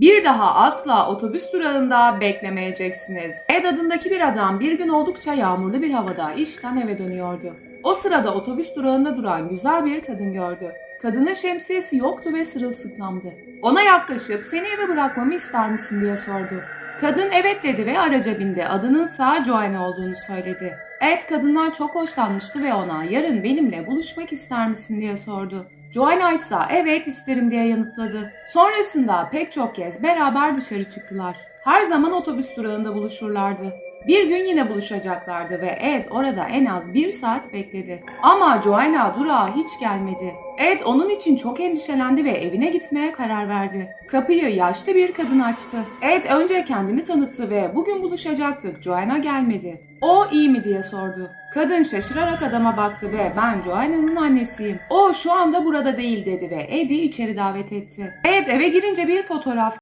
Bir daha asla otobüs durağında beklemeyeceksiniz. Ed adındaki bir adam bir gün oldukça yağmurlu bir havada işten eve dönüyordu. O sırada otobüs durağında duran güzel bir kadın gördü. Kadının şemsiyesi yoktu ve sırılsıklamdı. Ona yaklaşıp seni eve bırakmamı ister misin diye sordu. Kadın evet dedi ve araca bindi. Adının sağ Joanna olduğunu söyledi. Ed kadından çok hoşlanmıştı ve ona yarın benimle buluşmak ister misin diye sordu. Joanna ise evet isterim diye yanıtladı. Sonrasında pek çok kez beraber dışarı çıktılar. Her zaman otobüs durağında buluşurlardı. Bir gün yine buluşacaklardı ve Ed orada en az bir saat bekledi. Ama Joanna durağa hiç gelmedi. Ed onun için çok endişelendi ve evine gitmeye karar verdi. Kapıyı yaşlı bir kadın açtı. Ed önce kendini tanıttı ve bugün buluşacaktık Joanna gelmedi. O iyi mi diye sordu. Kadın şaşırarak adama baktı ve ben Joanna'nın annesiyim. O şu anda burada değil dedi ve Ed'i içeri davet etti. Ed eve girince bir fotoğraf